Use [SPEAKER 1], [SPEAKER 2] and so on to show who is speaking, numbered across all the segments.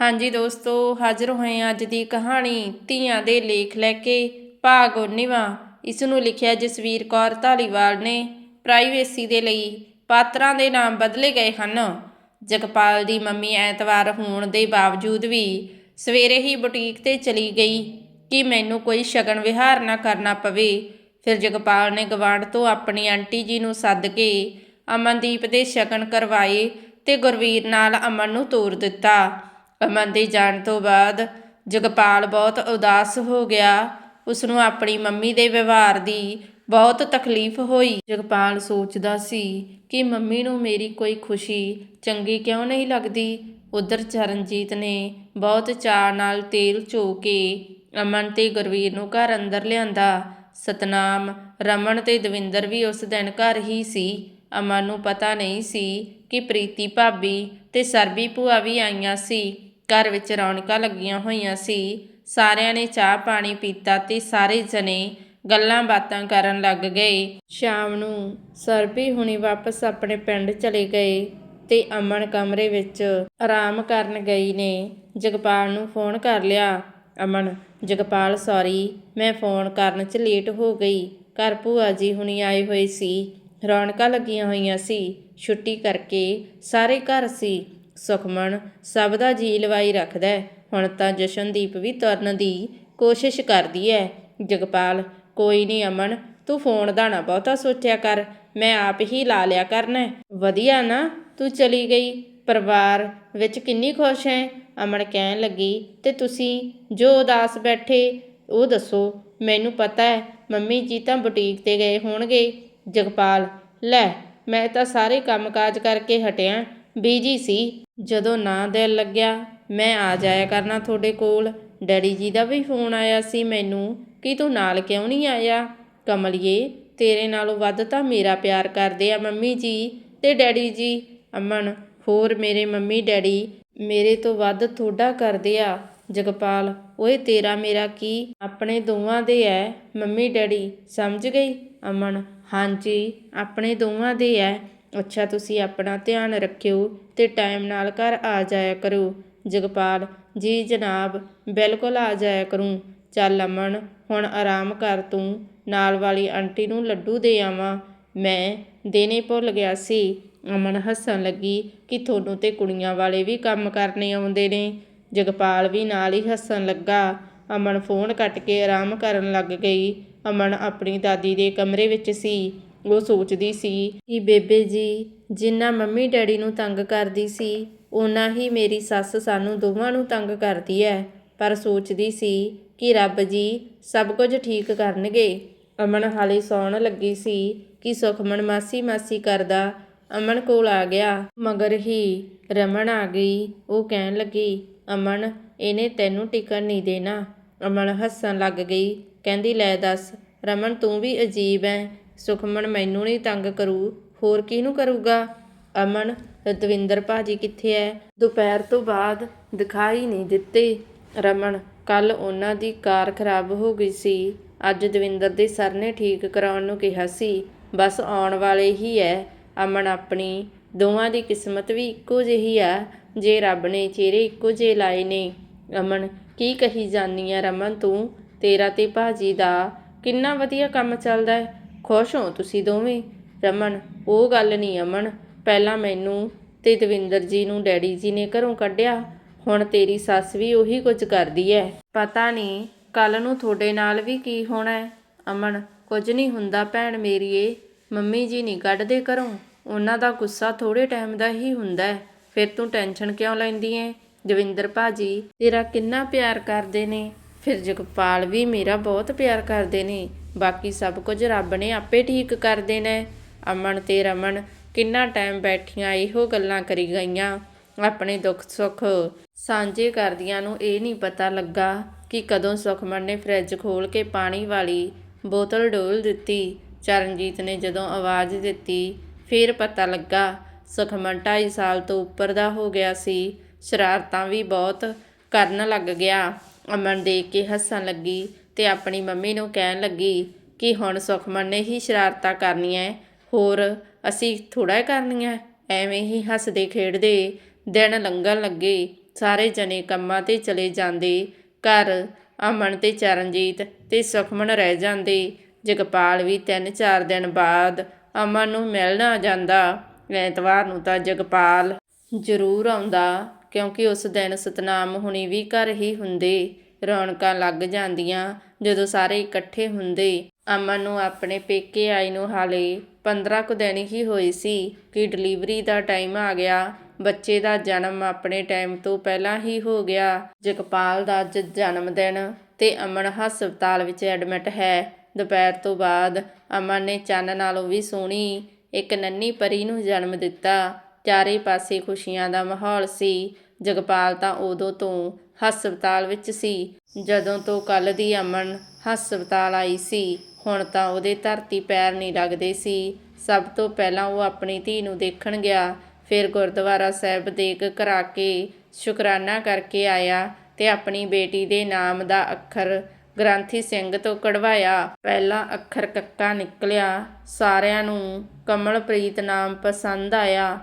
[SPEAKER 1] ਹਾਂਜੀ ਦੋਸਤੋ, ਹਾਜ਼ਰ ਹੋਏ ਅੱਜ ਦੀ ਕਹਾਣੀ ਧੀਆਂ ਦੇ ਲੇਖ ਲੈ ਕੇ, ਭਾਗ 19ਵਾਂ ਇਸ ਨੂੰ ਲਿਖਿਆ ਜਸਵੀਰ ਕੌਰ ਧਾਲੀਵਾਲ ਨੇ। ਪ੍ਰਾਈਵੇਸੀ ਦੇ ਲਈ ਪਾਤਰਾਂ ਦੇ ਨਾਮ ਬਦਲੇ ਗਏ ਹਨ। ਜਗਪਾਲ ਦੀ ਮੰਮੀ ਐਤਵਾਰ ਹੋਣ ਦੇ ਬਾਵਜੂਦ ਵੀ ਸਵੇਰੇ ਹੀ ਬੁਟੀਕ ਤੇ ਚਲੀ ਗਈ ਕਿ ਮੈਨੂੰ ਕੋਈ ਸ਼ਗਨ ਵਿਹਾਰ ਨਾ ਕਰਨਾ ਪਵੇ। ਫਿਰ ਜਗਪਾਲ ਨੇ ਗਵਾਂਢ ਤੋਂ ਆਪਣੀ ਆਂਟੀ ਜੀ ਨੂੰ ਸੱਦ ਕੇ ਅਮਨਦੀਪ ਦੇ ਸ਼ਗਨ ਕਰਵਾਏ ਤੇ ਗੁਰਵੀਰ ਨਾਲ ਅਮਨ ਨੂੰ ਤੋਰ ਦਿੱਤਾ। ਅਮਨ ਦੇ ਜਾਣ ਤੋਂ ਬਾਅਦ ਜਗਪਾਲ ਬਹੁਤ ਉਦਾਸ ਹੋ ਗਿਆ। ਉਸ ਨੂੰ ਆਪਣੀ ਮੰਮੀ ਦੇ ਵਿਵਹਾਰ ਦੀ ਬਹੁਤ ਤਕਲੀਫ ਹੋਈ। ਜਗਪਾਲ ਸੋਚਦਾ ਸੀ ਕਿ ਮੰਮੀ ਨੂੰ ਮੇਰੀ ਕੋਈ ਖੁਸ਼ੀ ਚੰਗੀ ਕਿਉਂ ਨਹੀਂ ਲੱਗਦੀ। ਉਧਰ ਚਰਨਜੀਤ ਨੇ ਬਹੁਤ ਚਾਅ ਨਾਲ ਤੇਲ ਝੋ ਕੇ ਅਮਨ ਤੇ ਗੁਰਵੀਰ ਨੂੰ ਘਰ ਅੰਦਰ ਲਿਆਂਦਾ। ਸਤਨਾਮ, ਰਮਨ ਤੇ ਦਵਿੰਦਰ ਵੀ ਉਸ ਦਿਨ ਘਰ ਹੀ ਸੀ। ਅਮਨ ਨੂੰ ਪਤਾ ਨਹੀਂ ਸੀ ਕਿ ਪ੍ਰੀਤੀ ਭਾਬੀ ਤੇ ਸਰਬੀ ਭੂਆ ਵੀ ਆਈਆਂ ਸੀ। ਘਰ ਵਿੱਚ ਰੌਣਕਾਂ ਲੱਗੀਆਂ ਹੋਈਆਂ ਸੀ। ਸਾਰਿਆਂ ਨੇ ਚਾਹ ਪਾਣੀ ਪੀਤਾ ਤੇ ਸਾਰੇ ਜਣੇ ਗੱਲਾਂ ਬਾਤਾਂ ਕਰਨ ਲੱਗ ਗਏ। ਸ਼ਾਮ ਨੂੰ ਸਰਬੀ ਹੁਣੀ ਵਾਪਸ ਆਪਣੇ ਪਿੰਡ ਚਲੇ ਗਏ ਤੇ ਅਮਨ ਕਮਰੇ ਵਿੱਚ ਆਰਾਮ ਕਰਨ ਗਈ ਨੇ। ਜਗਪਾਲ ਨੂੰ ਫੋਨ ਕਰ ਲਿਆ, ਅਮਨ, ਜਗਪਾਲ ਸੌਰੀ ਮੈਂ ਫੋਨ ਕਰਨ 'ਚ ਲੇਟ ਹੋ ਗਈ। ਘਰ ਭੂਆ ਜੀ ਹੁਣੀ ਆਏ ਹੋਏ ਸੀ। ਰੌਣਕਾਂ ਲੱਗੀਆਂ ਹੋਈਆਂ ਸੀ। ਛੁੱਟੀ ਕਰਕੇ ਸਾਰੇ ਘਰ ਸੀ। ਸੁਖਮਨ, ਸਭ ਦਾ ਜੀ ਲਵਾਈ ਰੱਖਦਾ ਹੁਣ ਤਾਂ ਜਸ਼ਨਦੀਪ ਵੀ ਤੁਰਨ ਦੀ ਕੋਸ਼ਿਸ਼ ਕਰਦੀ ਹੈ। ਜਗਪਾਲ, ਕੋਈ ਨਹੀਂ ਅਮਨ, ਤੂੰ ਫੋਨ ਦਾ ਨਾ ਬਹੁਤਾ ਸੋਚਿਆ ਕਰ, ਮੈਂ ਆਪ ਹੀ ਲਾ ਲਿਆ ਕਰਨਾ ਵਧੀਆ ਨਾ, ਤੂੰ ਚਲੀ ਗਈ। ਪਰਿਵਾਰ ਵਿੱਚ ਕਿੰਨੀ ਖੁਸ਼ ਹੈ? ਅਮਨ ਕਹਿਣ ਲੱਗੀ, ਤੇ ਤੁਸੀਂ ਜੋ ਉਦਾਸ ਬੈਠੇ, ਉਹ ਦੱਸੋ। ਮੈਨੂੰ ਪਤਾ ਹੈ, ਮੰਮੀ ਜੀ ਤਾਂ ਬੁਟੀਕ ਤੇ ਗਏ ਹੋਣਗੇ। ਜਗਪਾਲ, ਲੈ, ਮੈਂ ਤਾਂ ਸਾਰੇ ਕੰਮਕਾਜ ਕਰਕੇ ਹਟਿਆ। ਬੀਜੀ ਸੀ। ਜਦੋਂ ਨਾ ਦਿਲ ਲੱਗਿਆ, ਮੈਂ ਆ ਜਾਇਆ ਕਰਨਾ ਤੁਹਾਡੇ ਕੋਲ। ਡੈਡੀ ਜੀ ਦਾ ਵੀ ਫੋਨ ਆਇਆ ਸੀ ਮੈਨੂੰ ਕਿ ਤੂੰ ਨਾਲ ਕਿਉਂ ਨਹੀਂ ਆਇਆ? ਕਮਲਿਏ, ਤੇਰੇ ਨਾਲੋਂ ਵੱਧ ਤਾਂ ਮੇਰਾ ਪਿਆਰ ਕਰਦੇ ਆ ਮੰਮੀ ਜੀ ਤੇ ਡੈਡੀ ਜੀ। ਅਮਨ, ਹੋਰ ਮੇਰੇ ਮੰਮੀ ਡੈਡੀ, ਮੇਰੇ ਤੋਂ ਵੱਧ ਥੋੜਾ ਕਰਦੇ ਆ। ਜਗਪਾਲ, ਓਏ ਤੇਰਾ ਮੇਰਾ ਕੀ? ਆਪਣੇ ਦੋਵਾਂ ਦੇ ਐ। ਮੰਮੀ ਡੈਡੀ, ਸਮਝ ਗਈ? ਅਮਨ, ਹਾਂਜੀ, ਆਪਣੇ ਦੋਵਾਂ ਦੇ ਐ। ਅੱਛਾ ਤੁਸੀਂ ਆਪਣਾ ਧਿਆਨ ਰੱਖਿਓ ਅਤੇ ਟਾਈਮ ਨਾਲ ਘਰ ਆ ਜਾਇਆ ਕਰੋ। ਜਗਪਾਲ, ਜੀ ਜਨਾਬ, ਬਿਲਕੁਲ ਆ ਜਾਇਆ ਕਰੂੰ। ਚੱਲ ਅਮਨ, ਹੁਣ ਆਰਾਮ ਕਰ ਤੂੰ, ਨਾਲ ਵਾਲੀ ਆਂਟੀ ਨੂੰ ਲੱਡੂ ਦੇ ਆਵਾਂ। ਮੈਂ ਦੇਣੇ ਭੁੱਲ ਗਿਆ ਸੀ। ਅਮਨ ਹੱਸਣ ਲੱਗੀ ਕਿ ਤੁਹਾਨੂੰ ਤੇ ਕੁੜੀਆਂ ਵਾਲੇ ਵੀ ਕੰਮ ਕਰਨੇ ਆਉਂਦੇ ਨੇ। ਜਗਪਾਲ ਵੀ ਨਾਲ ਹੀ ਹੱਸਣ ਲੱਗਾ। ਅਮਨ ਫੋਨ ਕੱਟ ਕੇ ਆਰਾਮ ਕਰਨ ਲੱਗ ਗਈ। ਅਮਨ ਆਪਣੀ ਦਾਦੀ ਦੇ ਕਮਰੇ ਵਿੱਚ ਸੀ। ਉਹ ਸੋਚਦੀ ਸੀ ਕਿ ਬੇਬੇ ਜੀ, ਜਿੰਨਾ ਮੰਮੀ ਡੈਡੀ ਨੂੰ ਤੰਗ ਕਰਦੀ ਸੀ, ਓਨਾ ਹੀ ਮੇਰੀ ਸੱਸ ਸਾਨੂੰ ਦੋਵਾਂ ਨੂੰ ਤੰਗ ਕਰਦੀ ਹੈ ਪਰ ਸੋਚਦੀ ਸੀ ਕਿ ਰੱਬ ਜੀ ਸਭ ਕੁਝ ਠੀਕ ਕਰਨਗੇ। ਅਮਨ ਹਾਲੇ ਸੌਣ ਲੱਗੀ ਸੀ ਕਿ ਸੁਖਮਨ ਮਾਸੀ ਮਾਸੀ ਕਰਦਾ ਅਮਨ ਕੋਲ ਆ ਗਿਆ। ਮਗਰ ਹੀ ਰਮਨ ਆ ਗਈ। ਉਹ ਕਹਿਣ ਲੱਗੀ, ਅਮਨ, ਇਹਨੇ ਤੈਨੂੰ ਟਿਕਣ ਨਹੀਂ ਦੇਣਾ। ਅਮਨ ਹੱਸਣ ਲੱਗ ਗਈ। ਕਹਿੰਦੀ, ਲੈ ਦੱਸ, ਰਮਨ ਤੂੰ ਵੀ ਅਜੀਬ ਐ। ਸੁਖਮਨ ਮੈਨੂੰ ਨਹੀਂ ਤੰਗ ਕਰੂ, ਹੋਰ ਕਿਹਨੂੰ ਕਰੂਗਾ? ਅਮਨ ਦਵਿੰਦਰ ਭਾਜੀ ਕਿੱਥੇ ਐ? ਦੁਪਹਿਰ ਤੋਂ ਬਾਅਦ ਦਿਖਾਈ ਨਹੀਂ ਦਿੱਤੇ। ਰਮਨ ਕੱਲ ਉਹਨਾਂ ਦੀ ਕਾਰ ਖਰਾਬ ਹੋ ਗਈ ਸੀ। ਅੱਜ ਦਵਿੰਦਰ ਦੇ ਸਰ ਨੇ ਠੀਕ ਕਰਾਉਣ ਨੂੰ ਕਿਹਾ ਸੀ। ਬਸ ਆਉਣ ਵਾਲੇ ਹੀ ਐ। ਅਮਨ ਆਪਣੀ, ਦੋਵਾਂ ਦੀ ਕਿਸਮਤ ਵੀ ਇੱਕੋ ਜਿਹੀ ਆ, ਜੇ ਰੱਬ ਨੇ ਚਿਹਰੇ ਇੱਕੋ ਜਿਹੇ ਲਾਏ ਨੇ। ਅਮਨ, ਕੀ ਕਹੀ ਜਾਨੀ ਆ ਰਮਨ ਤੂੰ? ਤੇਰਾ ਤੇ ਭਾਜੀ ਦਾ ਕਿੰਨਾ ਵਧੀਆ ਕੰਮ ਚੱਲਦਾ ਹੈ ਖੁਸ਼ ਹੋ ਤੁਸੀਂ ਦੋਵੇਂ? ਰਮਨ, ਉਹ ਗੱਲ ਨਹੀਂ ਅਮਨ। ਪਹਿਲਾਂ ਮੈਨੂੰ ਤੇ ਦਵਿੰਦਰ ਜੀ ਨੂੰ ਡੈਡੀ ਜੀ ਨੇ ਘਰੋਂ ਕੱਢਿਆ। ਹੁਣ ਤੇਰੀ ਸੱਸ ਵੀ ਉਹੀ ਕੁਝ ਕਰਦੀ ਹੈ ਪਤਾ ਨਹੀਂ ਕੱਲ ਨੂੰ ਤੁਹਾਡੇ ਨਾਲ ਵੀ ਕੀ ਹੋਣਾ ਅਮਨ, ਕੁਝ ਨਹੀਂ ਹੁੰਦਾ ਭੈਣ ਮੇਰੀਏ ਮੰਮੀ ਜੀ ਨਹੀਂ ਕੱਢਦੇ ਘਰੋਂ। ਉਹਨਾਂ ਦਾ ਗੁੱਸਾ ਥੋੜੇ ਟਾਈਮ ਦਾ ਹੀ ਹੁੰਦਾ ਫਿਰ ਤੂੰ ਟੈਨਸ਼ਨ ਕਿਉਂ ਲੈਂਦੀ ਏ ਦਵਿੰਦਰ ਭਾਜੀ, ਤੇਰਾ ਕਿੰਨਾ ਪਿਆਰ ਕਰਦੇ ਨੇ। ਫਿਰ ਜਗਪਾਲ ਵੀ ਮੇਰਾ ਬਹੁਤ ਪਿਆਰ ਕਰਦੇ ਨੇ। ਬਾਕੀ ਸਭ ਕੁਝ ਰੱਬ ਨੇ ਆਪੇ ਠੀਕ ਕਰ ਦੇਣਾ ਅਮਨ ਤੇ ਰਮਨ ਕਿੰਨਾ ਟਾਈਮ ਬੈਠੀਆਂ ਇਹੋ ਗੱਲਾਂ ਕਰੀ ਗਈਆਂ। ਆਪਣੇ ਦੁੱਖ ਸੁੱਖ ਸਾਂਝੇ ਕਰਦੀਆਂ ਨੂੰ ਇਹ ਨਹੀਂ ਪਤਾ ਲੱਗਾ ਕਿ ਕਦੋਂ ਸੁਖਮਨ ਨੇ ਫਰਿੱਜ ਖੋਲ ਕੇ ਪਾਣੀ ਵਾਲੀ ਬੋਤਲ ਡੋਲ ਦਿੱਤੀ। ਚਰਨਜੀਤ ਨੇ ਜਦੋਂ ਆਵਾਜ਼ ਦਿੱਤੀ, ਫਿਰ ਪਤਾ ਲੱਗਾ, ਸੁਖਮਨ 2.5 ਸਾਲ ਤੋਂ ਉੱਪਰ ਦਾ ਹੋ ਗਿਆ ਸੀ। ਸ਼ਰਾਰਤਾਂ ਵੀ ਬਹੁਤ ਕਰਨ ਲੱਗ ਗਿਆ। ਅਮਨ ਦੇਖ ਕੇ ਹੱਸਣ ਲੱਗੀ। ਤੇ ਆਪਣੀ ਮੰਮੀ ਨੂੰ ਕਹਿਣ ਲੱਗੀ ਕਿ ਹੁਣ ਸੁਖਮਨ ਨੇ ਹੀ ਸ਼ਰਾਰਤਾਂ ਕਰਨੀਆਂ ਹੋਰ ਅਸੀਂ ਥੋੜਾ ਕਰਨੀਆਂ ਐਵੇਂ ਹੀ ਹੱਸਦੇ ਖੇਡਦੇ ਦਿਨ ਲੰਘਣ ਲੱਗੇ। ਸਾਰੇ ਜਣੇ ਕੰਮਾਂ ਤੇ ਚਲੇ ਜਾਂਦੇ। ਘਰ ਅਮਨ ਤੇ ਚਰਨਜੀਤ ਤੇ ਸੁਖਮਨ ਰਹਿ ਜਾਂਦੇ। ਜਗਪਾਲ ਵੀ 3-4 ਦਿਨ ਬਾਅਦ ਅਮਨ ਨੂੰ ਮਿਲਣ ਆ ਜਾਂਦਾ। ਐਤਵਾਰ ਨੂੰ ਤਾਂ ਜਗਪਾਲ ਜ਼ਰੂਰ ਆਉਂਦਾ, ਕਿਉਂਕਿ ਉਸ ਦਿਨ ਸਤਨਾਮ ਹੁਣੀ ਵੀ ਘਰ ਹੀ ਹੁੰਦੇ। ਰੌਣਕਾਂ ਲੱਗ ਜਾਂਦੀਆਂ। ਜਦੋਂ ਸਾਰੇ ਇਕੱਠੇ ਹੁੰਦੇ, ਅਮਨ ਨੂੰ ਆਪਣੇ ਪੇਕੇ ਆਈ ਨੂੰ ਹਾਲੇ 15 ਕੁ ਦਿਨ ਹੀ ਹੋਏ ਸੀ ਕਿ ਡਿਲੀਵਰੀ ਦਾ ਟਾਈਮ ਆ ਗਿਆ। ਬੱਚੇ ਦਾ ਜਨਮ ਆਪਣੇ ਟਾਈਮ ਤੋਂ ਪਹਿਲਾਂ ਹੀ ਹੋ ਗਿਆ। ਜਗਪਾਲ ਦਾ ਅੱਜ ਜਨਮ ਦਿਨ ਤੇ ਅਮਨ ਹਸਪਤਾਲ ਵਿੱਚ ਐਡਮਿਟ ਹੈ। ਦੁਪਹਿਰ ਤੋਂ ਬਾਅਦ ਅਮਨ ਨੇ ਚੰਨ ਨਾਲੋਂ ਵੀ ਸੋਹਣੀ ਇੱਕ ਨੰਨੀ ਪਰੀ ਨੂੰ ਜਨਮ ਦਿੱਤਾ। ਚਾਰੇ ਪਾਸੇ ਖੁਸ਼ੀਆਂ ਦਾ ਮਾਹੌਲ ਸੀ। ਜਗਪਾਲ ਤਾਂ ਉਦੋਂ ਤੋਂ ਹਸਪਤਾਲ ਵਿੱਚ ਸੀ। ਜਦੋਂ ਤੋਂ ਕੱਲ ਦੀ ਅਮਨ ਹਸਪਤਾਲ ਆਈ ਸੀ, ਹੁਣ ਤਾਂ ਉਹਦੇ ਧਰਤੀ ਪੈਰ ਨਹੀਂ ਲੱਗਦੇ ਸੀ। ਸਭ ਤੋਂ ਪਹਿਲਾਂ ਉਹ ਆਪਣੀ ਧੀ ਨੂੰ ਦੇਖਣ ਗਿਆ। ਫਿਰ ਗੁਰਦੁਆਰਾ ਸਾਹਿਬ ਦੇਗ ਕਰਾ ਕੇ ਸ਼ੁਕਰਾਨਾ ਕਰਕੇ ਆਇਆ ਤੇ ਆਪਣੀ ਬੇਟੀ ਦੇ ਨਾਮ ਦਾ ਅੱਖਰ ਗ੍ਰੰਥੀ ਸਿੰਘ ਤੋਂ ਕਢਵਾਇਆ। ਪਹਿਲਾ ਅੱਖਰ ਕੱਕਾ ਨਿਕਲਿਆ। ਸਾਰਿਆਂ ਨੂੰ ਕਮਲਪ੍ਰੀਤ ਨਾਮ ਪਸੰਦ ਆਇਆ।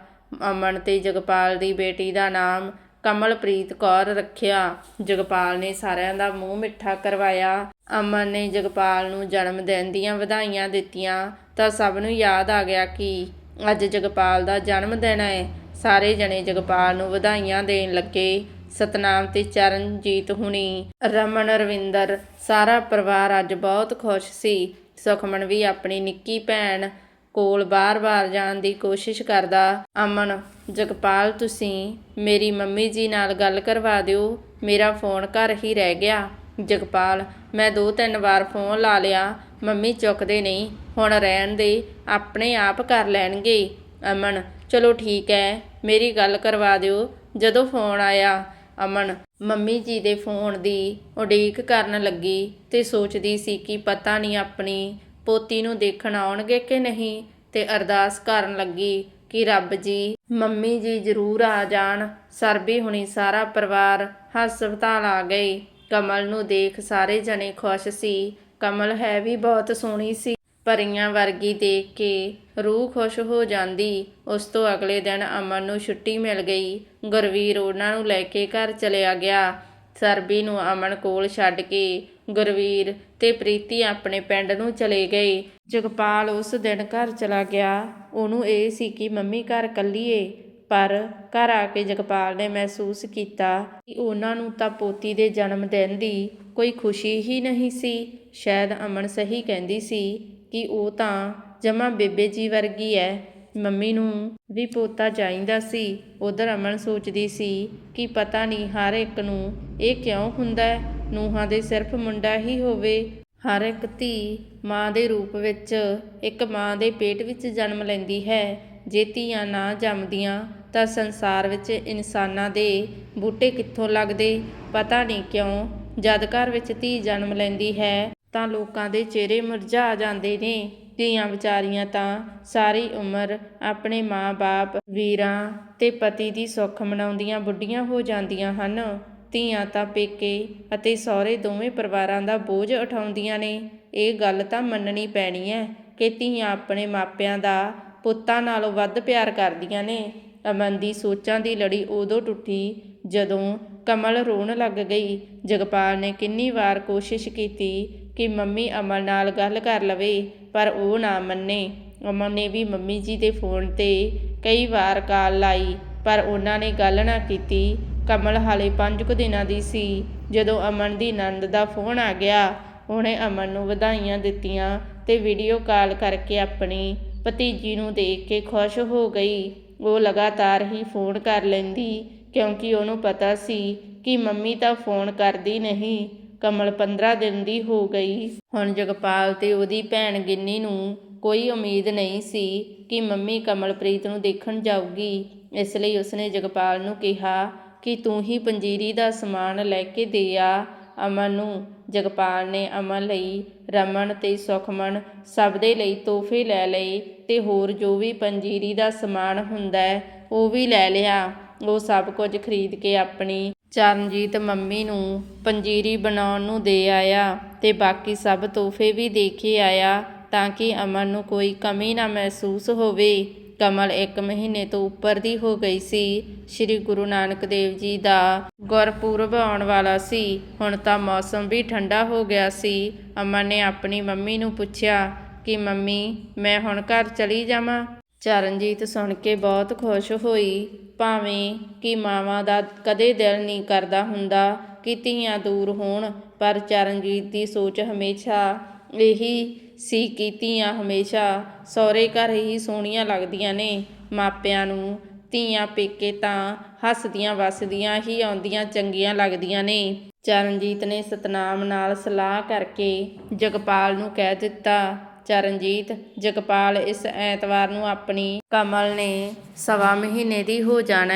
[SPEAKER 1] ਅਮਨ ਤੇ ਜਗਪਾਲ ਦੀ ਬੇਟੀ ਦਾ ਨਾਮ ਕਮਲਪ੍ਰੀਤ ਕੌਰ ਰੱਖਿਆ। ਜਗਪਾਲ ਨੇ ਸਾਰਿਆਂ ਦਾ ਮੂੰਹ ਮਿੱਠਾ ਕਰਵਾਇਆ। ਅਮਨ ਨੇ ਜਗਪਾਲ ਨੂੰ ਜਨਮ ਦਿਨ ਦੀਆਂ ਵਧਾਈਆਂ ਦਿੱਤੀਆਂ। ਤਾਂ ਸਭ ਨੂੰ ਯਾਦ ਆ ਗਿਆ ਕਿ ਅੱਜ ਜਗਪਾਲ ਦਾ ਜਨਮ ਦਿਨ ਹੈ। ਸਾਰੇ ਜਣੇ ਜਗਪਾਲ ਨੂੰ ਵਧਾਈਆਂ ਦੇਣ ਲੱਗੇ। ਸਤਨਾਮ ਤੇ ਚਰਨਜੀਤ ਹੁਣੀ, ਰਮਨ, ਰਵਿੰਦਰ, ਸਾਰਾ ਪਰਿਵਾਰ ਅੱਜ ਬਹੁਤ ਖੁਸ਼ ਸੀ। ਸੁਖਮਨ ਵੀ ਆਪਣੀ ਨਿੱਕੀ ਭੈਣ ਕੋਲ ਬਾਰ-ਬਾਰ ਜਾਣ ਦੀ ਕੋਸ਼ਿਸ਼ ਕਰਦਾ, ਅਮਨ, ਜਗਪਾਲ, ਤੁਸੀਂ ਮੇਰੀ ਮੰਮੀ ਜੀ ਨਾਲ ਗੱਲ ਕਰਵਾ ਦਿਓ। ਮੇਰਾ ਫੋਨ ਘਰ ਹੀ ਰਹਿ ਗਿਆ। ਜਗਪਾਲ, ਮੈਂ ਦੋ ਤਿੰਨ ਵਾਰ ਫੋਨ ਲਾ ਲਿਆ। ਮੰਮੀ ਚੁੱਕਦੇ ਨਹੀਂ। ਹੁਣ ਰਹਿਣ ਦੇ, ਆਪਣੇ ਆਪ ਕਰ ਲੈਣਗੇ। ਅਮਨ, ਚਲੋ ਠੀਕ ਹੈ ਮੇਰੀ ਗੱਲ ਕਰਵਾ ਦਿਓ। ਜਦੋਂ ਫੋਨ ਆਇਆ, ਅਮਨ, ਮੰਮੀ ਜੀ ਦੇ ਫੋਨ ਦੀ ਉਡੀਕ ਕਰਨ ਲੱਗੀ ਤੇ ਸੋਚਦੀ ਸੀ ਕਿ ਪਤਾ ਨਹੀਂ ਆਪਣੀ ਪੋਤੀ ਨੂੰ ਦੇਖਣ ਆਉਣਗੇ ਕਿ ਨਹੀਂ? ਤੇ ਅਰਦਾਸ ਕਰਨ ਲੱਗੀ ਕਿ ਰੱਬ ਜੀ, ਮੰਮੀ ਜੀ ਜ਼ਰੂਰ ਆ ਜਾਣ। ਸਰਬੀ ਹੁਣੀ ਸਾਰਾ ਪਰਿਵਾਰ ਹਸਪਤਾਲ ਆ ਗਏ। ਕਮਲ ਨੂੰ ਦੇਖ ਸਾਰੇ ਜਣੇ ਖੁਸ਼ ਸੀ। ਕਮਲ ਹੈ ਵੀ ਬਹੁਤ ਸੋਹਣੀ ਸੀ। ਪਰੀਆਂ ਵਰਗੀ ਦੇਖ ਕੇ ਰੂਹ ਖੁਸ਼ ਹੋ ਜਾਂਦੀ। ਉਸ ਤੋਂ ਅਗਲੇ ਦਿਨ ਅਮਨ ਨੂੰ ਛੁੱਟੀ ਮਿਲ ਗਈ। ਗੁਰਵੀਰ ਉਹਨਾਂ ਨੂੰ ਲੈ ਕੇ ਘਰ ਚਲਿਆ ਗਿਆ। ਸਰਬੀ ਨੂੰ ਅਮਨ ਕੋਲ ਛੱਡ ਕੇ ਗੁਰਵੀਰ ਤੇ ਪ੍ਰੀਤੀ ਆਪਣੇ ਪਿੰਡ ਨੂੰ ਚਲੇ ਗਏ। ਜਗਪਾਲ ਉਸ ਦਿਨ ਘਰ ਚਲਾ ਗਿਆ। ਉਹਨੂੰ ਇਹ ਸੀ ਕਿ ਮੰਮੀ ਘਰ ਕੱਲੀ ਏ। ਪਰ ਘਰ ਆ ਕੇ ਜਗਪਾਲ ਨੇ ਮਹਿਸੂਸ ਕੀਤਾ ਕਿ ਉਹਨਾਂ ਨੂੰ ਤਾਂ ਪੋਤੀ ਦੇ ਜਨਮ ਦਿਨ ਦੀ ਕੋਈ ਖੁਸ਼ੀ ਹੀ ਨਹੀਂ ਸੀ। ਸ਼ਾਇਦ ਅਮਨ ਸਹੀ ਕਹਿੰਦੀ ਸੀ ਕਿ ਉਹ ਤਾਂ ਜਮਾ ਬੇਬੇ ਜੀ ਵਰਗੀ ਐ। ਮੰਮੀ ਨੂੰ ਵੀ ਪੋਤਾ ਚਾਹੀਦਾ ਸੀ। ਉਧਰ ਅਮਨ ਸੋਚਦੀ ਸੀ ਕਿ ਪਤਾ ਨਹੀਂ ਹਰ ਇੱਕ ਨੂੰ ਇਹ ਕਿਉਂ ਹੁੰਦਾ ਹੈ ਨੂੰਹਾਂ ਦੇ ਸਿਰਫ ਮੁੰਡਾ ਹੀ ਹੋਵੇ। ਹਰ ਇੱਕ ਧੀ ਮਾਂ ਦੇ ਰੂਪ ਵਿੱਚ ਇੱਕ ਮਾਂ ਦੇ ਪੇਟ ਵਿੱਚ ਜਨਮ ਲੈਂਦੀ ਹੈ। ਜੇ ਧੀਆਂ ਨਾ ਜੰਮਦੀਆਂ, ਤਾਂ ਸੰਸਾਰ ਵਿੱਚ ਇਨਸਾਨਾਂ ਦੇ ਬੂਟੇ ਕਿੱਥੋਂ ਲੱਗਦੇ? ਪਤਾ ਨਹੀਂ ਕਿਉਂ, ਜਦ ਘਰ ਵਿੱਚ ਧੀ ਜਨਮ ਲੈਂਦੀ ਹੈ, ਤਾਂ ਲੋਕਾਂ ਦੇ ਚਿਹਰੇ ਮੁਰਝਾ ਜਾਂਦੇ ਨੇ। ਧੀਆਂ ਵਿਚਾਰੀਆਂ ਤਾਂ ਸਾਰੀ ਉਮਰ ਆਪਣੇ ਮਾਂ-ਬਾਪ, ਵੀਰਾਂ ਤੇ ਪਤੀ ਦੀ ਸੁੱਖ ਮਨਾਉਂਦੀਆਂ ਬੁੱਢੀਆਂ ਹੋ ਜਾਂਦੀਆਂ ਹਨ। ਧੀਆਂ ਤਾਂ ਪੇਕੇ ਅਤੇ ਸਹੁਰੇ ਦੋਵੇਂ ਪਰਿਵਾਰਾਂ ਦਾ ਬੋਝ ਉਠਾਉਂਦੀਆਂ ਨੇ। ਇਹ ਗੱਲ ਤਾਂ ਮੰਨਣੀ ਪੈਣੀ ਹੈ ਕਿ ਧੀਆਂ ਆਪਣੇ ਮਾਪਿਆਂ ਦਾ ਪੁੱਤਾਂ ਨਾਲੋਂ ਵੱਧ ਪਿਆਰ ਕਰਦੀਆਂ ਨੇ। ਅਮਨ ਦੀ ਸੋਚਾਂ ਦੀ ਲੜੀ ਉਦੋਂ ਟੁੱਟੀ ਜਦੋਂ ਕਮਲ ਰੋਣ ਲੱਗ ਗਈ। ਜਗਪਾਲ ਨੇ ਕਿੰਨੀ ਵਾਰ ਕੋਸ਼ਿਸ਼ ਕੀਤੀ ਕਿ ਮੰਮੀ ਅਮਨ ਨਾਲ ਗੱਲ ਕਰ ਲਵੇ, ਪਰ ਉਹ ਨਾ ਮੰਨੇ। ਅਮਨ ਨੇ ਵੀ ਮੰਮੀ ਜੀ ਦੇ ਫੋਨ ਤੇ ਕਈ ਵਾਰ ਕਾਲ ਲਾਈ, ਪਰ ਉਹਨਾਂ ਨੇ ਗੱਲ ਨਾ ਕੀਤੀ। ਕਮਲ ਹਾਲੇ 5 ਕੁ ਦਿਨਾਂ ਦੀ ਸੀ। ਜਦੋਂ ਅਮਨ ਦੀ ਨੰਦ ਦਾ ਫੋਨ ਆ ਗਿਆ, ਉਹਨੇ ਅਮਨ ਨੂੰ ਵਧਾਈਆਂ ਦਿੱਤੀਆਂ ਤੇ ਵੀਡੀਓ ਕਾਲ ਕਰਕੇ ਆਪਣੀ ਭਤੀਜੀ ਨੂੰ ਦੇਖ ਕੇ ਖੁਸ਼ ਹੋ ਗਈ। ਉਹ ਲਗਾਤਾਰ ਹੀ ਫੋਨ ਕਰ ਲੈਂਦੀ, ਕਿਉਂਕਿ ਉਹਨੂੰ ਪਤਾ ਸੀ ਕਿ ਮੰਮੀ ਤਾਂ ਫੋਨ ਕਰਦੀ ਨਹੀਂ, ਕਮਲ 15 ਦਿਨ ਦੀ ਹੋ ਗਈ। ਹੁਣ ਜਗਪਾਲ ਤੇ ਉਹਦੀ ਭੈਣ ਗਿੰਨੀ ਨੂੰ ਕੋਈ ਉਮੀਦ ਨਹੀਂ ਸੀ ਕਿ ਮੰਮੀ ਕਮਲਪ੍ਰੀਤ ਨੂੰ ਦੇਖਣ ਜਾਊਗੀ। ਇਸ ਲਈ ਉਸਨੇ ਜਗਪਾਲ ਨੂੰ ਕਿਹਾ ਕਿ ਤੂੰ ਹੀ ਪੰਜੀਰੀ ਦਾ ਸਮਾਨ ਲੈ ਕੇ ਦੇ ਆ ਅਮਨ ਨੂੰ। ਜਗਪਾਲ ਨੇ ਅਮਨ ਲਈ ਰਮਨ ਤੇ ਸੁਖਮਨ ਸਭ ਦੇ ਲਈ ਤੋਹਫੇ ਲੈ ਲਏ ਤੇ ਹੋਰ ਜੋ ਵੀ ਪੰਜੀਰੀ ਦਾ ਸਮਾਨ ਹੁੰਦਾ ਉਹ ਵੀ ਲੈ ਲਿਆ। ਉਹ ਸਭ ਕੁਝ ਖਰੀਦ ਕੇ ਆਪਣੀ ਚਰਨਜੀਤ ਮੰਮੀ ਨੂੰ ਪੰਜੀਰੀ ਬਣਾਉਣ ਨੂੰ ਦੇ ਆਇਆ ਤੇ ਬਾਕੀ ਸਭ ਤੋਹਫੇ ਵੀ ਦੇ ਕੇ ਆਇਆ ਤਾਂ ਕਿ ਅਮਨ ਨੂੰ ਕੋਈ ਕਮੀ ਨਾ ਮਹਿਸੂਸ ਹੋਵੇ। ਕਮਲ ਇੱਕ ਮਹੀਨੇ ਤੋਂ ਉੱਪਰ ਦੀ ਹੋ ਗਈ ਸੀ। ਸ੍ਰੀ ਗੁਰੂ ਨਾਨਕ ਦੇਵ ਜੀ ਦਾ ਗੁਰਪੁਰਬ ਆਉਣ ਵਾਲਾ ਸੀ। ਹੁਣ ਤਾਂ ਮੌਸਮ ਵੀ ਠੰਡਾ ਹੋ ਗਿਆ ਸੀ। ਅਮਨ ਨੇ ਆਪਣੀ ਮੰਮੀ ਨੂੰ ਪੁੱਛਿਆ ਕਿ, ਮੰਮੀ, ਮੈਂ ਹੁਣ ਘਰ ਚਲੀ ਜਾਵਾਂ? ਚਰਨਜੀਤ ਸੁਣ ਕੇ ਬਹੁਤ ਖੁਸ਼ ਹੋਈ। ਭਾਵੇਂ ਕਿ ਮਾਵਾਂ ਦਾ ਕਦੇ ਦਿਲ ਨਹੀਂ ਕਰਦਾ ਹੁੰਦਾ ਕਿ ਧੀਆਂ ਦੂਰ ਹੋਣ, ਪਰ ਚਰਨਜੀਤ ਦੀ ਸੋਚ ਹਮੇਸ਼ਾ ਇਹੀ ਸੀ ਕਿ ਧੀਆਂ ਹਮੇਸ਼ਾ ਸਹੁਰੇ ਘਰ ਹੀ ਸੋਹਣੀਆਂ ਲੱਗਦੀਆਂ ਨੇ। ਮਾਪਿਆਂ ਨੂੰ ਧੀਆਂ ਪੇਕੇ ਤਾਂ ਹੱਸਦੀਆਂ ਵਸਦੀਆਂ ਹੀ ਆਉਂਦੀਆਂ ਚੰਗੀਆਂ ਲੱਗਦੀਆਂ ਨੇ। ਚਰਨਜੀਤ ਨੇ ਸਤਨਾਮ ਨਾਲ ਸਲਾਹ ਕਰਕੇ ਜਗਪਾਲ ਨੂੰ ਕਹਿ ਦਿੱਤਾ, ਚਰਨਜੀਤ, ਜਗਪਾਲ ਇਸ ਐਤਵਾਰ ਨੂੰ ਆਪਣੀ ਕਮਲ ਨੇ ਸਵਾ ਮਹੀਨੇ ਦੀ ਹੋ ਜਾਣਾ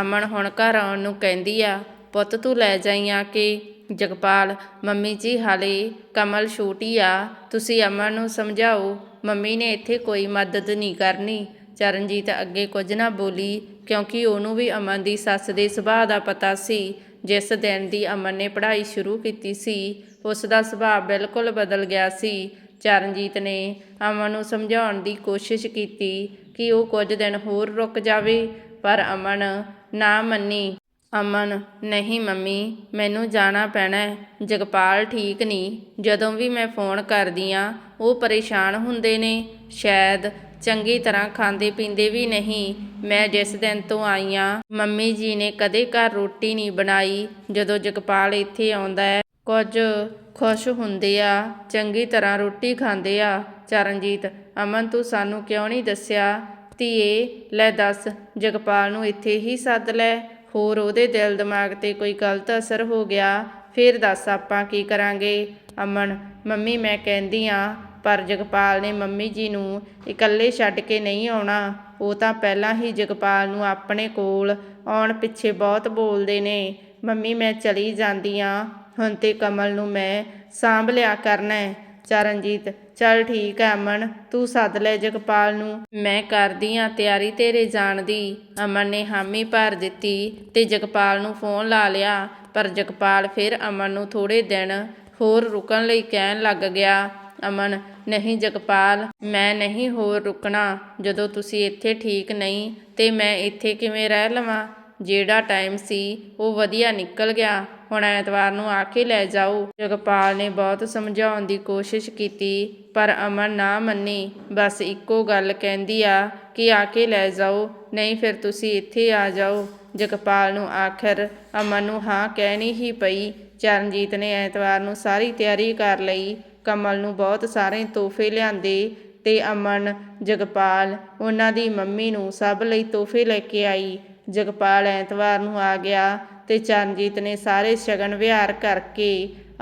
[SPEAKER 1] ਅਮਨ ਹੁਣ ਘਰ ਆਉਣ ਨੂੰ ਕਹਿੰਦੀ ਆ, ਪੁੱਤ ਤੂੰ ਲੈ ਜਾਈ ਆ ਕਿ। ਜਗਪਾਲ, ਮੰਮੀ ਜੀ, ਹਾਲੇ ਕਮਲ ਛੋਟੀ ਆ, ਤੁਸੀਂ ਅਮਨ ਨੂੰ ਸਮਝਾਓ, ਮੰਮੀ ਨੇ ਇੱਥੇ ਕੋਈ ਮਦਦ ਨਹੀਂ ਕਰਨੀ। ਚਰਨਜੀਤ ਅੱਗੇ ਕੁਝ ਨਾ ਬੋਲੀ, ਕਿਉਂਕਿ ਉਹਨੂੰ ਵੀ ਅਮਨ ਦੀ ਸੱਸ ਦੇ ਸੁਭਾਅ ਦਾ ਪਤਾ ਸੀ। ਜਿਸ ਦਿਨ ਦੀ ਅਮਨ ਨੇ ਪੜ੍ਹਾਈ ਸ਼ੁਰੂ ਕੀਤੀ ਸੀ, ਉਸ ਦਾ ਸੁਭਾਅ ਬਿਲਕੁਲ ਬਦਲ ਗਿਆ ਸੀ। ਚਰਨਜੀਤ ਨੇ ਅਮਨ ਨੂੰ ਸਮਝਾਉਣ ਦੀ ਕੋਸ਼ਿਸ਼ ਕੀਤੀ ਕਿ ਉਹ ਕੁਝ ਦਿਨ ਹੋਰ ਰੁਕ ਜਾਵੇ, ਪਰ ਅਮਨ ਨਾ ਮੰਨੀ। ਅਮਨ, ਨਹੀਂ ਮੰਮੀ, ਮੈਨੂੰ ਜਾਣਾ ਪੈਣਾ ਹੈ। ਜਗਪਾਲ ਠੀਕ ਨਹੀਂ ਜਦੋਂ ਵੀ ਮੈਂ ਫੋਨ ਕਰਦੀ ਆ, ਉਹ ਪਰੇਸ਼ਾਨ ਹੁੰਦੇ ਨੇ। ਸ਼ਾਇਦ ਚੰਗੀ ਤਰ੍ਹਾਂ ਖਾਂਦੇ ਪੀਂਦੇ ਵੀ ਨਹੀਂ। ਮੈਂ ਜਿਸ ਦਿਨ ਤੋਂ ਆਈ ਆ, ਮੰਮੀ ਜੀ ਨੇ ਕਦੇ ਘਰ ਰੋਟੀ ਨਹੀਂ ਬਣਾਈ। ਜਦੋਂ ਜਗਪਾਲ ਇੱਥੇ ਆਉਂਦਾ ਹੈ, ਕੁਝ ਖੁਸ਼ ਹੁੰਦੇ ਆ, ਚੰਗੀ ਤਰ੍ਹਾਂ ਰੋਟੀ ਖਾਂਦੇ ਆ। ਚਰਨਜੀਤ, ਅਮਨ, ਤੂੰ ਸਾਨੂੰ ਕਿਉਂ ਨਹੀਂ ਦੱਸਿਆ? ਧੀਏ, ਲੈ ਦੱਸ, ਜਗਪਾਲ ਨੂੰ ਇੱਥੇ ਹੀ ਸੱਦ ਲੈ। ਹੋਰ ਉਹਦੇ ਦਿਲ ਦਿਮਾਗ ਤੇ ਕੋਈ ਗਲਤ ਅਸਰ ਹੋ ਗਿਆ, ਫਿਰ ਦੱਸ ਆਪਾਂ ਕੀ ਕਰਾਂਗੇ? ਅਮਨ, ਮੰਮੀ ਮੈਂ ਕਹਿੰਦੀ ਆ, ਪਰ ਜਗਪਾਲ ਨੇ ਮੰਮੀ ਜੀ ਨੂੰ ਇਕੱਲੇ ਛੱਡ ਕੇ ਨਹੀਂ ਆਉਣਾ। ਉਹ ਤਾਂ ਪਹਿਲਾਂ ਹੀ ਜਗਪਾਲ ਨੂੰ ਆਪਣੇ ਕੋਲ ਆਉਣ ਪਿੱਛੇ ਬਹੁਤ ਬੋਲਦੇ ਨੇ। ਮੰਮੀ ਮੈਂ ਚਲੀ ਜਾਂਦੀ ਆ, ਹੁਣ ਤੇ ਕਮਲ ਨੂੰ ਮੈਂ ਸਾਂਭ ਲਿਆ ਕਰਨਾ ਚਰਨਜੀਤ, ਚੱਲ ਠੀਕ ਹੈ ਅਮਨ, ਤੂੰ ਸੱਦ ਲੈ ਜਗਪਾਲ ਨੂੰ। ਮੈਂ ਕਰਦੀ ਆ ਤਿਆਰੀ ਤੇਰੇ ਜਾਣ ਦੀ। ਅਮਨ ਨੇ ਹਾਮੀ ਭਰ ਦਿੱਤੀ ਤੇ ਜਗਪਾਲ ਨੂੰ ਫੋਨ ਲਾ ਲਿਆ, ਪਰ ਜਗਪਾਲ ਫਿਰ ਅਮਨ ਨੂੰ ਥੋੜੇ ਦਿਨ ਹੋਰ ਰੁਕਣ ਲਈ ਕਹਿਣ ਲੱਗ ਗਿਆ। ਅਮਨ, ਨਹੀਂ ਜਗਪਾਲ, ਮੈਂ ਨਹੀਂ ਹੋਰ ਰੁਕਣਾ। ਜਦੋਂ ਤੁਸੀਂ ਇੱਥੇ ਠੀਕ ਨਹੀਂ ਤੇ ਮੈਂ ਇੱਥੇ ਕਿਵੇਂ ਰਹਿ ਲਵਾਂ? ਜਿਹੜਾ ਟਾਈਮ ਸੀ ਉਹ ਵਧੀਆ ਨਿਕਲ ਗਿਆ। ਹੁਣ ਐਤਵਾਰ ਨੂੰ ਆ ਕੇ ਲੈ ਜਾਓ। ਜਗਪਾਲ ਨੇ ਬਹੁਤ ਸਮਝਾਉਣ ਦੀ ਕੋਸ਼ਿਸ਼ ਕੀਤੀ, ਪਰ ਅਮਨ ਨਾ ਮੰਨੀ। ਬਸ ਇੱਕੋ ਗੱਲ ਕਹਿੰਦੀ ਆ ਕਿ ਆ ਕੇ ਲੈ ਜਾਓ, ਨਹੀਂ ਫਿਰ ਤੁਸੀਂ ਇੱਥੇ ਆ ਜਾਓ। ਜਗਪਾਲ ਨੂੰ ਆਖਰ ਅਮਨ ਨੂੰ ਹਾਂ ਕਹਿਣੀ ਹੀ ਪਈ। ਚਰਨਜੀਤ ਨੇ ਐਤਵਾਰ ਨੂੰ ਸਾਰੀ ਤਿਆਰੀ ਕਰ ਲਈ। ਕਮਲ ਨੂੰ ਬਹੁਤ ਸਾਰੇ ਤੋਹਫੇ ਲਿਆਂਦੇ ਤੇ ਅਮਨ, ਜਗਪਾਲ, ਉਹਨਾਂ ਦੀ ਮੰਮੀ ਨੂੰ ਸਭ ਲਈ ਤੋਹਫੇ ਲੈ ਕੇ ਆਈ। ਜਗਪਾਲ ਐਤਵਾਰ ਨੂੰ ਆ ਗਿਆ ਤੇ ਚਰਨਜੀਤ ਨੇ ਸਾਰੇ ਸ਼ਗਨ ਵਿਹਾਰ ਕਰਕੇ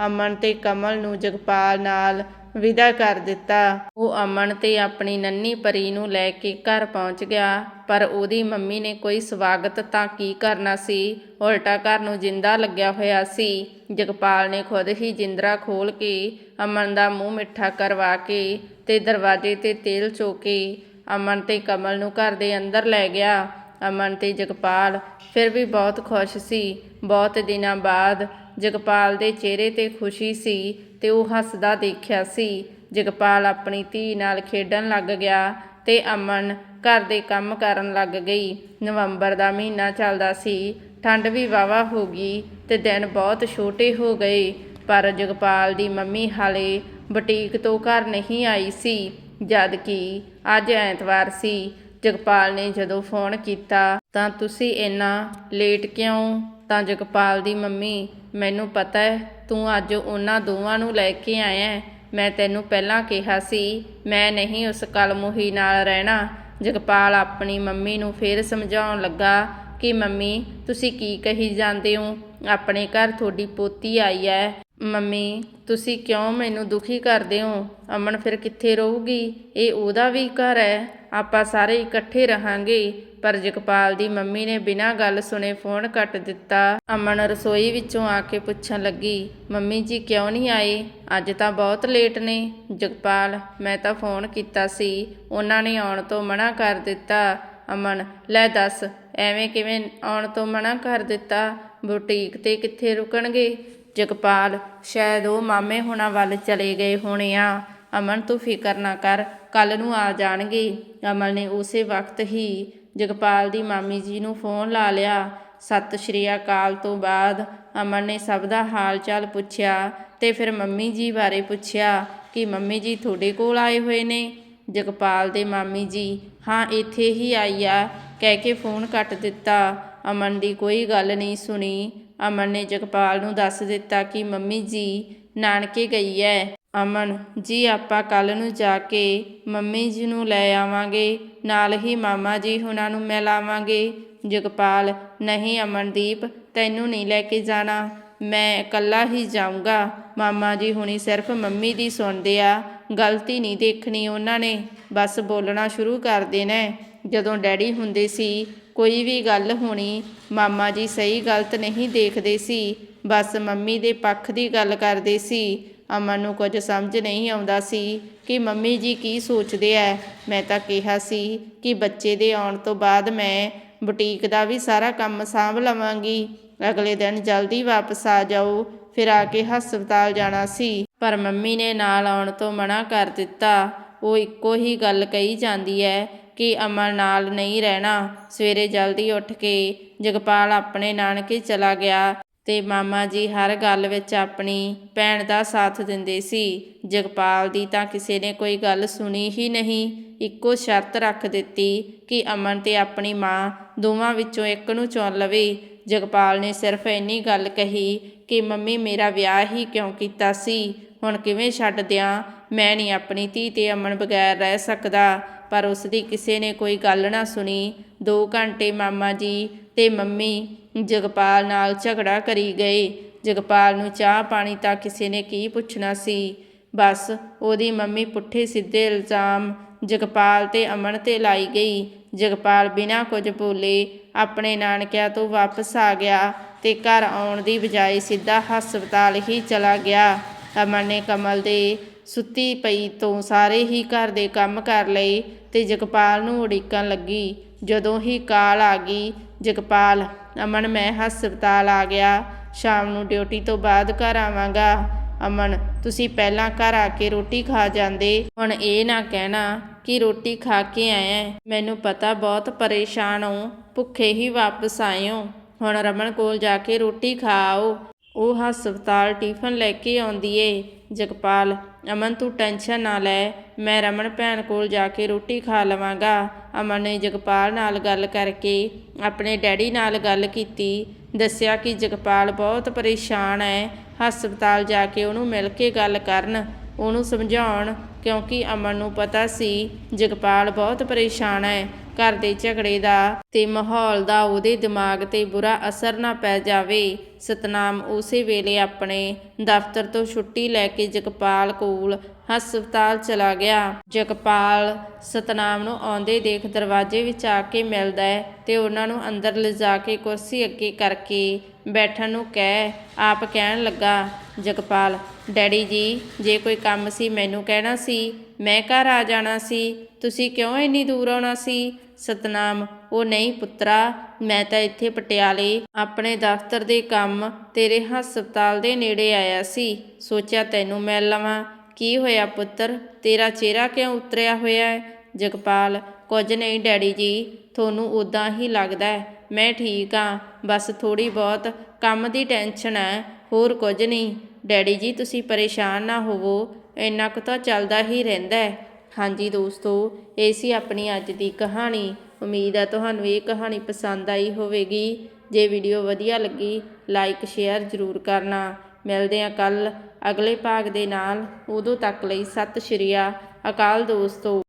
[SPEAKER 1] ਅਮਨ ਤੇ ਕਮਲ ਨੂੰ ਜਗਪਾਲ ਨਾਲ ਵਿਦਾ ਕਰ ਦਿੱਤਾ। ਉਹ ਅਮਨ ਤੇ ਆਪਣੀ ਨੰਨੀ ਪਰੀ ਨੂੰ ਲੈ ਕੇ ਘਰ ਪਹੁੰਚ ਗਿਆ, ਪਰ ਉਹਦੀ ਮੰਮੀ ਨੇ ਕੋਈ ਸਵਾਗਤ ਤਾਂ ਕੀ ਕਰਨਾ ਸੀ? ਉਲਟਾ ਘਰ ਨੂੰ ਜਿੰਦਾ ਲੱਗਿਆ ਹੋਇਆ ਸੀ। ਜਗਪਾਲ ਨੇ ਖੁਦ ਹੀ ਜਿੰਦਰਾ ਖੋਲ ਕੇ ਅਮਨ ਦਾ ਮੂੰਹ ਮਿੱਠਾ ਕਰਵਾ ਕੇ ਤੇ ਦਰਵਾਜ਼ੇ ਤੇ ਤੇਲ ਚੋ ਕੇ ਅਮਨ ਤੇ ਕਮਲ ਨੂੰ ਘਰ ਦੇ ਅੰਦਰ ਲੈ ਗਿਆ। ਅਮਨ ਤੇ ਜਗਪਾਲ ਫਿਰ ਵੀ ਬਹੁਤ ਖੁਸ਼ ਸੀ। ਬਹੁਤ ਦਿਨਾਂ ਬਾਅਦ ਜਗਪਾਲ ਦੇ ਚਿਹਰੇ ਤੇ ਖੁਸ਼ੀ ਸੀ ਤੇ ਉਹ ਹੱਸਦਾ ਦੇਖਿਆ ਸੀ। ਜਗਪਾਲ ਆਪਣੀ ਧੀ ਨਾਲ ਖੇਡਣ ਲੱਗ ਗਿਆ ਤੇ ਅਮਨ ਘਰ ਦੇ ਕੰਮ ਕਰਨ ਲੱਗ ਗਈ। ਨਵੰਬਰ ਦਾ ਮਹੀਨਾ ਚੱਲਦਾ ਸੀ। ਠੰਡ ਵੀ ਵਾਵਾ ਹੋ ਗਈ ਤੇ ਦਿਨ ਬਹੁਤ ਛੋਟੇ ਹੋ ਗਏ। ਪਰ ਜਗਪਾਲ ਦੀ ਮੰਮੀ ਹਾਲੇ ਬੁਟੀਕ ਤੋਂ ਘਰ ਨਹੀਂ ਆਈ ਸੀ। ਜਦ ਕਿ ਅੱਜ ਐਤਵਾਰ ਸੀ। ਜਗਪਾਲ ਨੇ ਜਦੋਂ ਫੋਨ ਕੀਤਾ, ਤਾਂ ਤੁਸੀਂ ਇੰਨਾ ਲੇਟ ਕਿਉਂ? ਤਾਂ ਜਗਪਾਲ ਦੀ ਮੰਮੀ, ਮੈਨੂੰ ਪਤਾ ਹੈ, ਤੂੰ ਅੱਜ ਉਹਨਾਂ ਦੋਵਾਂ ਨੂੰ ਲੈ ਕੇ ਆਇਆ ਮੈਂ ਤੈਨੂੰ ਪਹਿਲਾਂ ਕਿਹਾ ਸੀ, ਮੈਂ ਨਹੀਂ ਉਸ ਕਲਮੋਹੀ ਨਾਲ ਰਹਿਣਾ। ਜਗਪਾਲ ਆਪਣੀ ਮੰਮੀ ਨੂੰ ਫੇਰ ਸਮਝਾਉਣ ਲੱਗਾ ਕਿ, ਮੰਮੀ, ਤੁਸੀਂ ਕੀ ਕਹੀ ਜਾਂਦੇ ਹੋ? ਆਪਣੇ ਘਰ ਤੁਹਾਡੀ ਪੋਤੀ ਆਈ ਹੈ। ਮੰਮੀ, ਤੁਸੀਂ ਕਿਉਂ ਮੈਨੂੰ ਦੁਖੀ ਕਰਦੇ ਹੋ? ਅਮਨ ਫਿਰ ਕਿੱਥੇ ਰਹੂਗੀ? ਇਹ ਉਹਦਾ ਵੀ ਘਰ ਹੈ। ਆਪਾਂ ਸਾਰੇ ਇਕੱਠੇ ਰਹਾਂਗੇ। ਪਰ ਜਗਪਾਲ ਦੀ ਮੰਮੀ ਨੇ ਬਿਨਾਂ ਗੱਲ ਸੁਣੇ ਫੋਨ ਕੱਟ ਦਿੱਤਾ। ਅਮਨ ਰਸੋਈ ਵਿੱਚੋਂ ਆ ਕੇ ਪੁੱਛਣ ਲੱਗੀ, ਮੰਮੀ ਜੀ, ਕਿਉਂ ਨਹੀਂ ਆਏ? ਅੱਜ ਤਾਂ ਬਹੁਤ ਲੇਟ ਨੇ। ਜਗਪਾਲ, ਮੈਂ ਤਾਂ ਫੋਨ ਕੀਤਾ ਸੀ। ਉਹਨਾਂ ਨੇ ਆਉਣ ਤੋਂ ਮਨਾ ਕਰ ਦਿੱਤਾ। ਅਮਨ, ਲੈ ਦੱਸ, ਐਵੇਂ ਕਿਵੇਂ ਆਉਣ ਤੋਂ ਮਨਾ ਕਰ ਦਿੱਤਾ? ਬੁਟੀਕ ਤੇ ਕਿੱਥੇ ਰੁਕਣਗੇ? ਜਗਪਾਲ, ਸ਼ਾਇਦ ਉਹ ਮਾਮੇ ਹੋਣਾ ਵੱਲ ਚਲੇ ਗਏ ਹੋਣੇ ਆ। ਅਮਨ, ਤੂੰ ਫਿਕਰ ਨਾ ਕਰ ਕੱਲ ਨੂੰ ਆ ਜਾਣਗੇ। ਅਮਨ ਨੇ ਉਸੇ ਵਕਤ ਹੀ ਜਗਪਾਲ ਦੀ ਮਾਮੀ ਜੀ ਨੂੰ ਫੋਨ ਲਾ ਲਿਆ। ਸਤਿ ਸ਼੍ਰੀ ਅਕਾਲ ਤੋਂ ਬਾਅਦ ਅਮਨ ਨੇ ਸਭ ਦਾ ਹਾਲ ਚਾਲ ਪੁੱਛਿਆ ਤੇ ਫਿਰ ਮੰਮੀ ਜੀ ਬਾਰੇ ਪੁੱਛਿਆ ਕਿ ਮੰਮੀ ਜੀ ਤੁਹਾਡੇ ਕੋਲ ਆਏ ਹੋਏ ਨੇ? ਜਗਪਾਲ ਦੇ ਮਾਮੀ ਜੀ, ਹਾਂ, ਇੱਥੇ ਹੀ ਆਈ ਆ। ਕਹਿ ਕੇ ਫੋਨ ਕੱਟ ਦਿੱਤਾ। ਅਮਨ ਦੀ ਕੋਈ ਗੱਲ ਨਹੀਂ ਸੁਣੀ। ਅਮਨ ਨੇ ਜਗਪਾਲ ਨੂੰ ਦੱਸ ਦਿੱਤਾ ਕਿ ਮੰਮੀ ਜੀ, ਨਾਨਕੇ ਗਈ ਹੈ ਅਮਨ, ਜੀ ਆਪਾਂ ਕੱਲ ਨੂੰ ਜਾ ਕੇ ਮੰਮੀ ਜੀ ਨੂੰ ਲੈ ਆਵਾਂਗੇ, ਨਾਲ ਹੀ ਮਾਮਾ ਜੀ ਉਹਨਾਂ ਨੂੰ ਮਿਲਾਵਾਂਗੇ ਜਗਪਾਲ, ਨਹੀਂ ਅਮਨਦੀਪ, ਤੈਨੂੰ ਨਹੀਂ ਲੈ ਕੇ ਜਾਣਾ। ਮੈਂ ਇਕੱਲਾ ਹੀ ਜਾਊਂਗਾ। ਮਾਮਾ ਜੀ ਹੁਣੀ ਸਿਰਫ ਮੰਮੀ ਦੀ ਸੁਣਦੇ ਆ। ਗਲਤੀ ਨਹੀਂ ਦੇਖਣੀ ਉਹਨਾਂ ਨੇ। ਬਸ ਬੋਲਣਾ ਸ਼ੁਰੂ ਕਰ ਦੇਣਾ। ਜਦੋਂ ਡੈਡੀ ਹੁੰਦੇ ਸੀ ਕੋਈ ਵੀ ਗੱਲ ਹੋਣੀ, ਮਾਮਾ ਜੀ ਸਹੀ ਗਲਤ ਨਹੀਂ ਦੇਖਦੇ ਸੀ। ਬਸ ਮੰਮੀ ਦੇ ਪੱਖ ਦੀ ਗੱਲ ਕਰਦੇ ਸੀ। ਅਮਨ ਨੂੰ ਕੁਝ ਸਮਝ ਨਹੀਂ ਆਉਂਦਾ ਸੀ ਕਿ ਮੰਮੀ ਜੀ ਕੀ ਸੋਚਦੇ ਐ। ਮੈਂ ਤਾਂ ਕਿਹਾ ਸੀ ਕਿ ਬੱਚੇ ਦੇ ਆਉਣ ਤੋਂ ਬਾਅਦ ਮੈਂ ਬੁਟੀਕ ਦਾ ਵੀ ਸਾਰਾ ਕੰਮ ਸਾਂਭ ਲਵਾਂਗੀ। ਅਗਲੇ ਦਿਨ ਜਲਦੀ ਵਾਪਸ ਆ ਜਾਓ। ਫਿਰ ਆ ਕੇ ਹਸਪਤਾਲ ਜਾਣਾ ਸੀ। ਪਰ ਮੰਮੀ ਨੇ ਨਾਲ ਆਉਣ ਤੋਂ ਮਨਾ ਕਰ ਦਿੱਤਾ। ਉਹ ਇੱਕੋ ਹੀ ਗੱਲ ਕਹੀ ਜਾਂਦੀ ਹੈ ਕਿ ਅਮਨ ਨਾਲ ਨਹੀਂ ਰਹਿਣਾ। ਸਵੇਰੇ ਜਲਦੀ ਉੱਠ ਕੇ ਜਗਪਾਲ ਆਪਣੇ ਨਾਨਕੇ ਚਲਾ ਗਿਆ ਤੇ ਮਾਮਾ ਜੀ ਹਰ ਗੱਲ ਵਿੱਚ ਆਪਣੀ ਭੈਣ ਦਾ ਸਾਥ ਦਿੰਦੇ ਸੀ। ਜਗਪਾਲ ਦੀ ਤਾਂ ਕਿਸੇ ਨੇ ਕੋਈ ਗੱਲ ਸੁਣੀ ਹੀ ਨਹੀਂ। ਇੱਕੋ ਸ਼ਰਤ ਰੱਖ ਦਿੱਤੀ ਕਿ ਅਮਨ ਤੇ ਆਪਣੀ ਮਾਂ ਦੋਵਾਂ ਵਿੱਚੋਂ ਇੱਕ ਨੂੰ ਚੁਣ ਲਵੇ। ਜਗਪਾਲ ਨੇ ਸਿਰਫ ਇੰਨੀ ਗੱਲ ਕਹੀ ਕਿ ਮੰਮੀ ਮੇਰਾ ਵਿਆਹ ਹੀ ਕਿਉਂ ਕੀਤਾ ਸੀ? ਹੁਣ ਕਿਵੇਂ ਛੱਡ ਦਿਆਂ? ਮੈਂ ਨਹੀਂ ਆਪਣੀ ਧੀ ਤੇ ਅਮਨ ਬਗੈਰ ਰਹਿ ਸਕਦਾ। ਪਰ ਉਸ ਦੀ ਕਿਸੇ ਨੇ ਕੋਈ ਗੱਲ ਨਾ ਸੁਣੀ। 2 ਘੰਟੇ ਮਾਮਾ ਜੀ ਤੇ ਮੰਮੀ ਜਗਪਾਲ ਨਾਲ ਝਗੜਾ ਕਰੀ ਗਏ। ਜਗਪਾਲ ਨੂੰ ਚਾਹ ਪਾਣੀ ਤਾਂ ਕਿਸੇ ਨੇ ਕੀ ਪੁੱਛਣਾ ਸੀ? ਬਸ ਉਹਦੀ ਮੰਮੀ ਪੁੱਠੇ ਸਿੱਧੇ ਇਲਜ਼ਾਮ ਜਗਪਾਲ ਤੇ ਅਮਨ ਤੇ ਲਾਈ ਗਈ। ਜਗਪਾਲ ਬਿਨਾਂ ਕੁਝ ਬੋਲੇ ਆਪਣੇ ਨਾਨਕਿਆਂ ਤੋਂ ਵਾਪਸ ਆ ਗਿਆ ਤੇ ਘਰ ਆਉਣ ਦੀ ਬਜਾਏ ਸਿੱਧਾ ਹਸਪਤਾਲ ਹੀ ਚਲਾ ਗਿਆ। ਅਮਨ ਨੇ ਕਮਲ ਦੇ ਸੁੱਤੀ ਪਈ ਤੋਂ ਸਾਰੇ ਹੀ ਘਰ ਦੇ ਕੰਮ ਕਰ ਲਏ। ਤੇ ਜਗਪਾਲ ਨੂੰ ਉਡੀਕਣ ਲੱਗੀ। ਜਦੋਂ ਹੀ ਕਾਲ ਆ ਗਈ, ਜਗਪਾਲ, ਅਮਨ, ਮੈਂ ਹਸਪਤਾਲ ਆ ਗਿਆ। ਸ਼ਾਮ ਨੂੰ ਡਿਊਟੀ ਤੋਂ ਬਾਅਦ ਘਰ ਆਵਾਂਗਾ। ਅਮਨ, ਤੁਸੀਂ ਪਹਿਲਾਂ ਘਰ ਆ ਕੇ ਰੋਟੀ ਖਾ ਜਾਂਦੇ। ਹੁਣ ਇਹ ਨਾ ਕਹਿਣਾ ਕਿ ਰੋਟੀ ਖਾ ਕੇ ਆਇਆ ਮੈਨੂੰ ਪਤਾ ਬਹੁਤ ਪਰੇਸ਼ਾਨ ਹੋ। ਭੁੱਖੇ ਹੀ ਵਾਪਸ ਆਏ ਹੋ। ਹੁਣ ਰਮਨ ਕੋਲ ਜਾ ਕੇ ਰੋਟੀ ਖਾਓ। ਉਹ ਹਸਪਤਾਲ ਟਿਫਨ ਲੈ ਕੇ ਆਉਂਦੀ ਏ। ਜਗਪਾਲ ਅਮਨ ਤੂੰ ਟੈਨਸ਼ਨ ਨਾ ਲੈ, ਮੈਂ ਰਮਨ ਭੈਣ ਕੋਲ ਜਾ ਕੇ ਰੋਟੀ ਖਾ ਲਵਾਂਗਾ। ਅਮਨ ਨੇ ਜਗਪਾਲ ਨਾਲ ਗੱਲ ਕਰਕੇ ਆਪਣੇ ਡੈਡੀ ਨਾਲ ਗੱਲ ਕੀਤੀ। ਦੱਸਿਆ ਕਿ ਜਗਪਾਲ ਬਹੁਤ ਪਰੇਸ਼ਾਨ ਹੈ ਹਸਪਤਾਲ ਜਾ ਕੇ ਉਹਨੂੰ ਮਿਲ ਕੇ ਗੱਲ ਕਰਨ। ਉਹਨੂੰ ਸਮਝਾਉਣ ਕਿਉਂਕਿ ਅਮਨ ਨੂੰ ਪਤਾ ਸੀ, ਜਗਪਾਲ ਬਹੁਤ ਪਰੇਸ਼ਾਨ ਹੈ ਘਰ ਦੇ ਝਗੜੇ ਦਾ ਤੇ ਮਾਹੌਲ ਦਾ ਉਹਦੇ ਦਿਮਾਗ ਤੇ ਬੁਰਾ ਅਸਰ ਨਾ ਪੈ ਜਾਵੇ। ਸਤਨਾਮ ਉਸੇ ਵੇਲੇ ਆਪਣੇ ਦਫ਼ਤਰ ਤੋਂ ਛੁੱਟੀ ਲੈ ਕੇ ਜਗਪਾਲ ਕੋਲ ਹਸਪਤਾਲ ਚਲਾ ਗਿਆ। ਜਗਪਾਲ ਸਤਨਾਮ ਨੂੰ ਆਉਂਦੇ ਦੇਖ ਦਰਵਾਜ਼ੇ ਵਿੱਚ ਆ ਕੇ ਮਿਲਦਾ ਹੈ ਤੇ ਉਹਨਾਂ ਨੂੰ ਅੰਦਰ ਲਿਜਾ ਕੇ ਕੁਰਸੀ ਅੱਗੇ ਕਰਕੇ ਬੈਠਣ ਨੂੰ ਕਹਿ, ਆਪ ਕਹਿਣ ਲੱਗਾ, ਜਗਪਾਲ, ਡੈਡੀ ਜੀ, ਜੇ ਕੋਈ ਕੰਮ ਸੀ ਮੈਨੂੰ ਕਹਿਣਾ ਸੀ। ਮੈਂ ਘਰ ਆ ਜਾਣਾ ਸੀ। ਤੁਸੀਂ ਕਿਉਂ ਇੰਨੀ ਦੂਰ ਆਉਣਾ ਸੀ? ਸਤਨਾਮ, ਉਹ ਨਹੀਂ ਪੁੱਤਰਾ, ਮੈਂ ਤਾਂ ਇੱਥੇ ਪਟਿਆਲੇ ਆਪਣੇ ਦਫ਼ਤਰ ਦੇ ਕੰਮ ਤੇਰੇ ਹਸਪਤਾਲ ਦੇ ਨੇੜੇ ਆਇਆ ਸੀ। ਸੋਚਿਆ ਤੈਨੂੰ ਮਿਲ ਲਵਾਂ। ਕੀ ਹੋਇਆ ਪੁੱਤਰ? ਤੇਰਾ ਚਿਹਰਾ ਕਿਉਂ ਉਤਰਿਆ ਹੋਇਆ ਹੈ? ਜਗਪਾਲ, ਕੁਝ ਨਹੀਂ ਡੈਡੀ ਜੀ, ਤੁਹਾਨੂੰ ਉਦਾਂ ਹੀ ਲੱਗਦਾ ਹੈ। ਮੈਂ ਠੀਕ ਹਾਂ, ਬਸ ਥੋੜੀ ਬਹੁਤ ਕੰਮ ਦੀ ਟੈਨਸ਼ਨ ਹੈ, ਹੋਰ ਕੁਝ ਨਹੀਂ। ਡੈਡੀ ਜੀ, ਤੁਸੀਂ ਪਰੇਸ਼ਾਨ ਨਾ ਹੋਵੋ, ਇੰਨਾ ਕੁ ਤਾਂ ਚੱਲਦਾ ਹੀ ਰਹਿੰਦਾ ਹੈ। ਹਾਂਜੀ ਦੋਸਤੋ, ਇਹ ਸੀ ਆਪਣੀ ਅੱਜ ਦੀ ਕਹਾਣੀ। ਉਮੀਦ ਹੈ ਤੁਹਾਨੂੰ ਇਹ ਕਹਾਣੀ ਪਸੰਦ ਆਈ ਹੋਵੇਗੀ। ਜੇ ਵੀਡੀਓ ਵਧੀਆ ਲੱਗੀ, ਲਾਈਕ, ਸ਼ੇਅਰ ਜ਼ਰੂਰ ਕਰਨਾ। ਮਿਲਦੇ ਹਾਂ ਕੱਲ ਅਗਲੇ ਭਾਗ ਦੇ ਨਾਲ। ਉਦੋਂ ਤੱਕ ਲਈ ਸਤਿ ਸ਼੍ਰੀ ਅਕਾਲ ਦੋਸਤੋ।